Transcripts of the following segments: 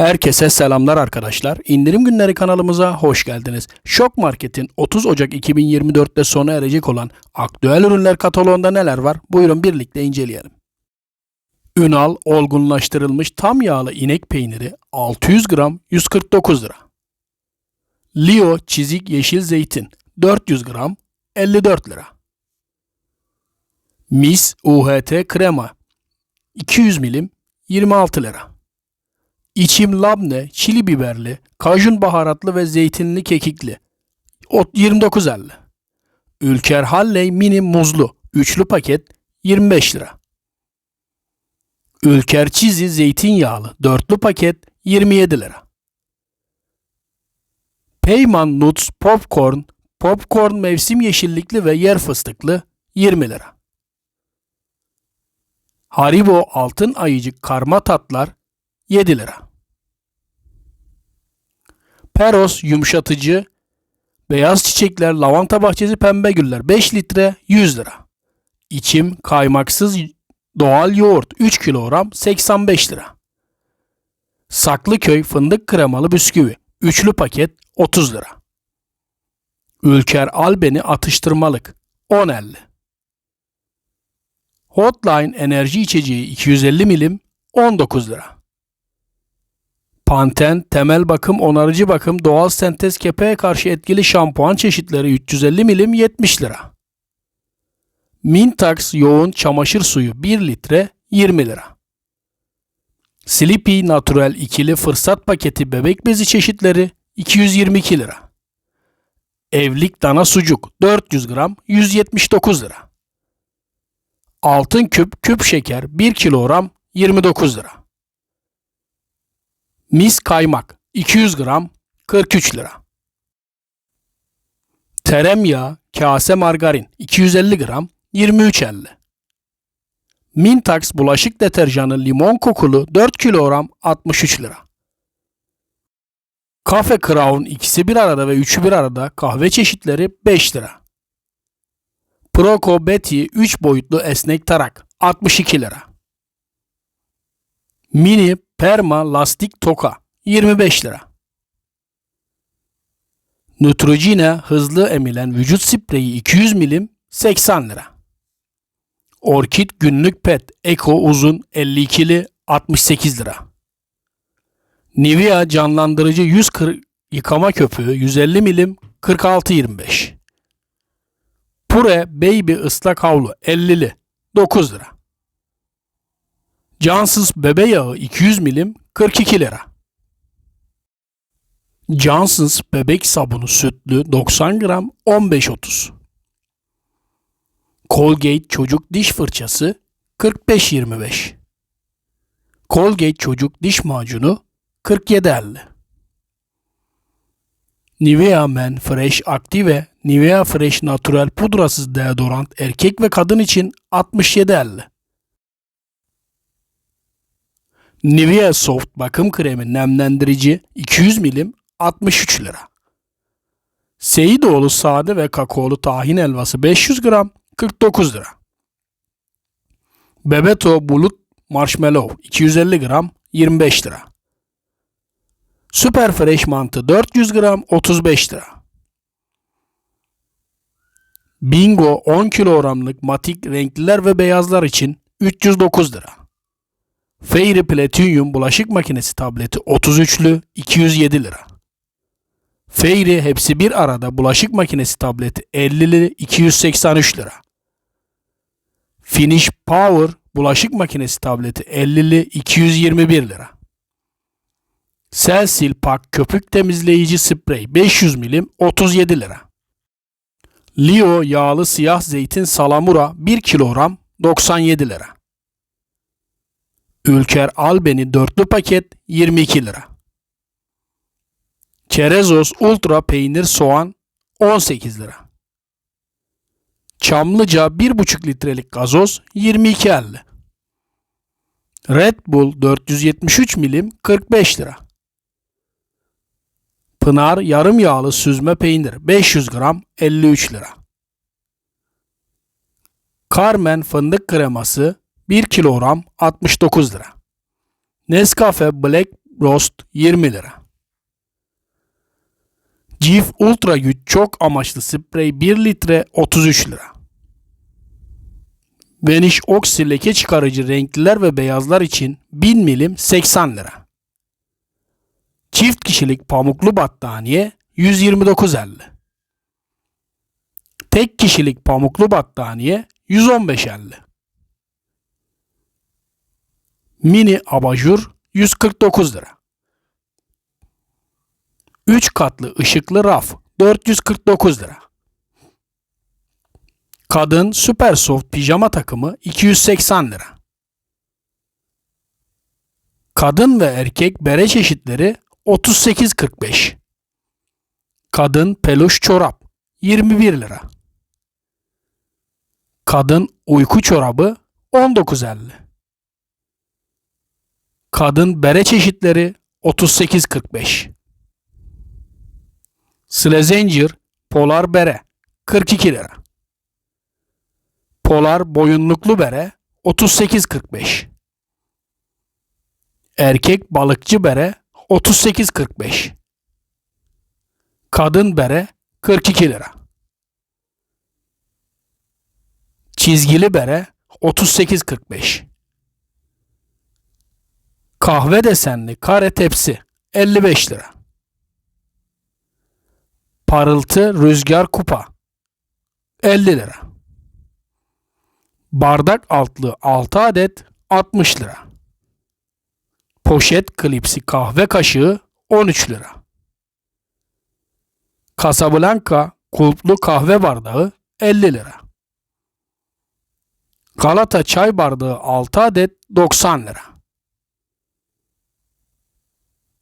Herkese selamlar arkadaşlar. İndirim günleri kanalımıza hoş geldiniz. Şok Market'in 30 Ocak 2024'te sona erecek olan aktüel ürünler kataloğunda neler var? Buyurun birlikte inceleyelim. Ünal olgunlaştırılmış tam yağlı inek peyniri 600 gram 149 lira. Leo çizik yeşil zeytin 400 gram 54 lira. Mis UHT krema 200 milim 26 lira. İçim labne, çili biberli, kajun baharatlı ve zeytinli kekikli. Ot 29.50. Ülker Halley mini muzlu, üçlü paket 25 lira. Ülker çizi zeytinyağlı, dörtlü paket 27 lira. Peyman Nuts Popcorn, popcorn mevsim yeşillikli ve yer fıstıklı 20 lira. Haribo altın ayıcık karma tatlar 7 lira. Peros yumuşatıcı, beyaz çiçekler, lavanta bahçesi, pembe güller 5 litre 100 lira. İçim kaymaksız doğal yoğurt 3 kilogram 85 lira. Saklıköy fındık kremalı bisküvi üçlü paket 30 lira. Ülker Albeni atıştırmalık 10.50. Hotline enerji içeceği 250 milim 19 lira. Panten, temel bakım, onarıcı bakım, doğal sentez kepeğe karşı etkili şampuan çeşitleri 350 milim 70 lira. Mintax yoğun çamaşır suyu 1 litre 20 lira. Sleepy Natural ikili fırsat paketi bebek bezi çeşitleri 222 lira. Evlik dana sucuk 400 gram 179 lira. Altın küp küp şeker 1 kilogram 29 lira. Mis kaymak 200 gram 43 lira. Tereyağı kase margarin 250 gram 23.50. Mintax bulaşık deterjanı limon kokulu 4 kilogram 63 lira. Cafe Crown ikisi bir arada ve üçü bir arada kahve çeşitleri 5 lira. Proco Betty 3 boyutlu esnek tarak 62 lira. Mini Perma lastik toka 25 lira. Neutrogena hızlı emilen vücut spreyi 200 milim 80 lira. Orkid günlük pet Eko uzun 52'li 68 lira. Nivea canlandırıcı 140 yıkama köpüğü 150 milim 46.25. Pure Baby ıslak havlu 50'li 9 lira. Cansız bebe yağı 200 milim 42 lira. Johnson's bebek sabunu sütlü 90 gram 15.30. Colgate çocuk diş fırçası 45.25. Colgate çocuk diş macunu 47.50. Nivea Men Fresh Active Nivea Fresh Natural pudrasız deodorant erkek ve kadın için 67.50. Nivea Soft bakım kremi nemlendirici 200 milim 63 lira. Seyidoğlu sade ve kakaolu tahin helvası 500 gram 49 lira. Bebeto bulut marshmallow 250 gram 25 lira. Süper fresh mantı 400 gram 35 lira. Bingo 10 kilogramlık matik renkliler ve beyazlar için 309 lira. Fairy Platinum bulaşık makinesi tableti 33'lü 207 lira. Fairy hepsi bir arada bulaşık makinesi tableti 50'li 283 lira. Finish Power bulaşık makinesi tableti 50'li 221 lira. Celsil Pak köpük temizleyici sprey 500 milim 37 lira. Leo yağlı siyah zeytin salamura 1 kilogram 97 lira. Ülker Albeni dörtlü paket 22 lira. Çerezos Ultra peynir soğan 18 lira. Çamlıca 1,5 litrelik gazoz 22.50. Red Bull 473 milim 45 lira. Pınar yarım yağlı süzme peynir 500 gram 53 lira. Carmen fındık kreması 1 kilogram 69 lira. Nescafe Black Rost 20 lira. Cif Ultra Güç çok amaçlı sprey 1 litre 33 lira. Vanish Oxy leke çıkarıcı renkliler ve beyazlar için 1000 milim 80 lira. Çift kişilik pamuklu battaniye 129.50. Tek kişilik pamuklu battaniye 115.50. Mini abajur 149 lira. 3 katlı ışıklı raf 449 lira. Kadın Super Soft pijama takımı 280 lira. Kadın ve erkek bere çeşitleri 38.45. Kadın peluş çorap 21 lira. Kadın uyku çorabı 19.50. Kadın bere çeşitleri 38.45. Slezenger polar bere 42 lira. Polar boyunluklu bere 38.45. Erkek balıkçı bere 38.45. Kadın bere 42 lira. Çizgili bere 38.45. Kahve desenli kare tepsi 55 lira. Parıltı rüzgar kupa 50 lira. Bardak altlı 6 adet 60 lira. Poşet klipsi kahve kaşığı 13 lira. Casablanca kulplu kahve bardağı 50 lira. Galata çay bardağı 6 adet 90 lira.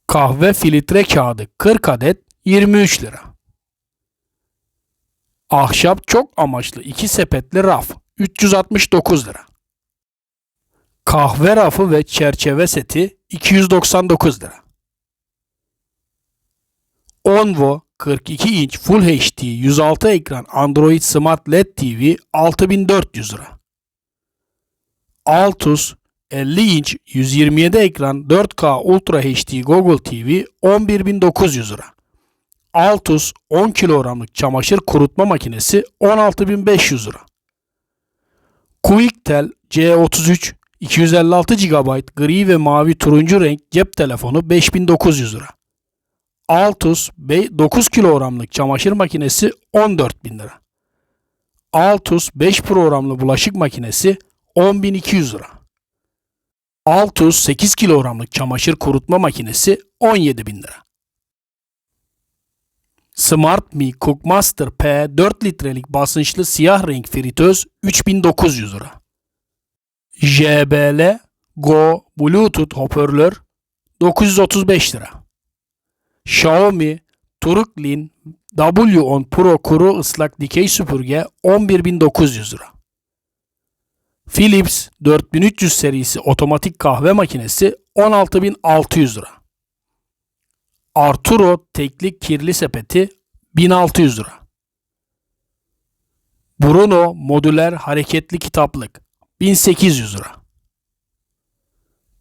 Kahve filtre kağıdı 40 adet 23 lira. Ahşap çok amaçlı 2 sepetli raf 369 lira. Kahve rafı ve çerçeve seti 299 lira. Onvo 42 inç Full HD 106 ekran Android Smart LED TV 6400 lira. Altus 50 inç 127 ekran 4K Ultra HD Google TV 11900 lira. Altus 10 kilogramlık çamaşır kurutma makinesi 16500 lira. Quicktel C33 256 GB gri ve mavi turuncu renk cep telefonu 5900 lira. Altus 9 kilogramlık çamaşır makinesi 14.000 lira. Altus 5 programlı bulaşık makinesi 10.200 lira. Altus 8 kilogramlık çamaşır kurutma makinesi 17.000 lira. Smart Me Cookmaster P 4 litrelik basınçlı siyah renk fritöz 3900 lira. JBL Go Bluetooth hoparlör 935 lira. Xiaomi Turuklin W10 Pro kuru ıslak dikey süpürge 11.900 lira. Philips 4300 serisi otomatik kahve makinesi 16.600 lira. Arturo tekli kirli sepeti 1600 lira. Bruno modüler hareketli kitaplık 1800 lira.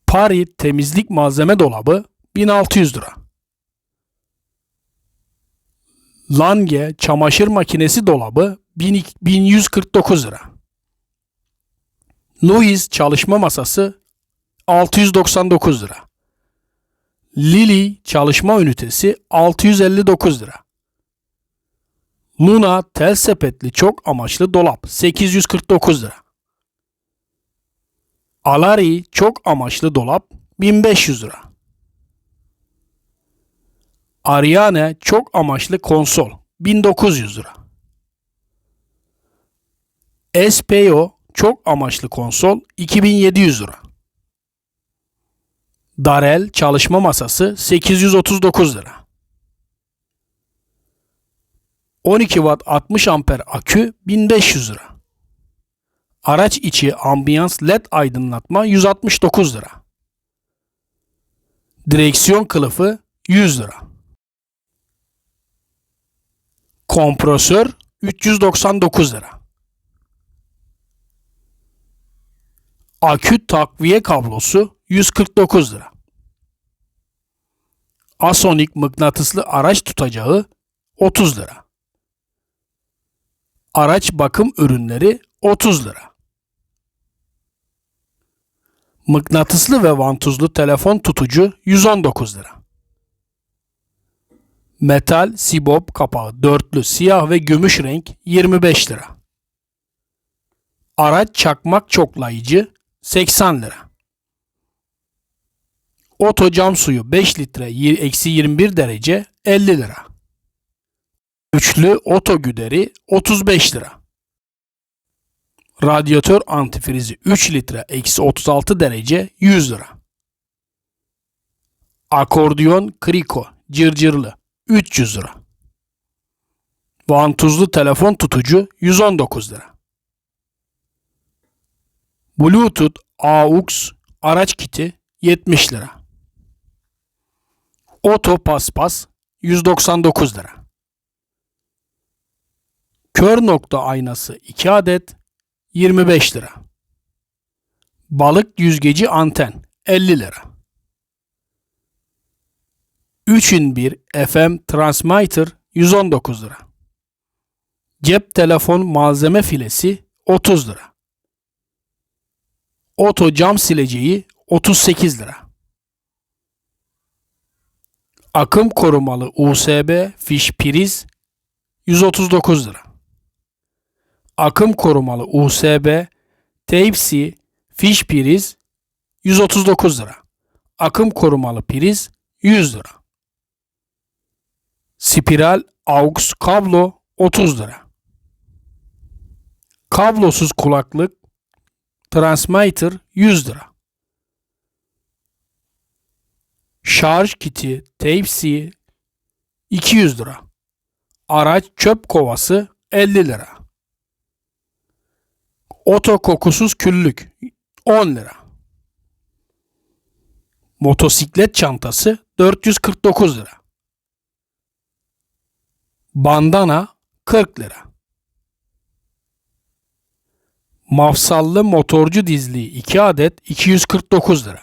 Pari temizlik malzeme dolabı 1600 lira. Lange çamaşır makinesi dolabı 1149 lira. Louis çalışma masası 699 lira. Lily çalışma ünitesi 659 lira. Luna tel sepetli çok amaçlı dolap 849 lira. Alari çok amaçlı dolap 1500 lira. Ariane çok amaçlı konsol 1900 lira. SPO çok amaçlı konsol 2700 lira. Darel çalışma masası 839 lira. 12 watt 60 amper akü 1500 lira. Araç içi ambiyans led aydınlatma 169 lira. Direksiyon kılıfı 100 lira. Kompresör 399 lira. Akü takviye kablosu 149 lira. Asonik mıknatıslı araç tutacağı 30 lira. Araç bakım ürünleri 30 lira. Mıknatıslı ve vantuzlu telefon tutucu 119 lira. Metal sibop kapağı dörtlü siyah ve gümüş renk 25 lira. Araç çakmak çoklayıcı 80 lira. Oto cam suyu 5 litre eksi 21 derece 50 lira. Üçlü oto güderi 35 lira. Radyatör antifrizi 3 litre eksi 36 derece 100 lira. Akordiyon kriko cırcırlı 300 lira. Vantuzlu telefon tutucu 119 lira. Bluetooth AUX araç kiti 70 lira. Oto paspas 199 lira. Kör nokta aynası 2 adet 25 lira. Balık yüzgeci anten 50 lira. 3'ün 1 FM transmitter 119 lira. Cep telefon malzeme filesi 30 lira. Oto cam sileceği 38 lira. Akım korumalı USB fiş priz 139 lira. Akım korumalı USB Type-C fiş priz 139 lira. Akım korumalı priz 100 lira. Spiral AUX kablo 30 lira. Kablosuz kulaklık transmitter 100 lira. Şarj kiti Type-C 200 lira. Araç çöp kovası 50 lira. Oto kokusuz küllük 10 lira. Motosiklet çantası 449 lira. Bandana 40 lira. Mafsallı motorcu dizliği 2 adet 249 lira.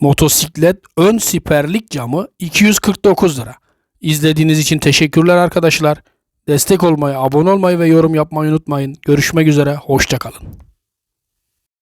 Motosiklet ön siperlik camı 249 lira. İzlediğiniz için teşekkürler arkadaşlar. Destek olmayı, abone olmayı ve yorum yapmayı unutmayın. Görüşmek üzere, hoşçakalın.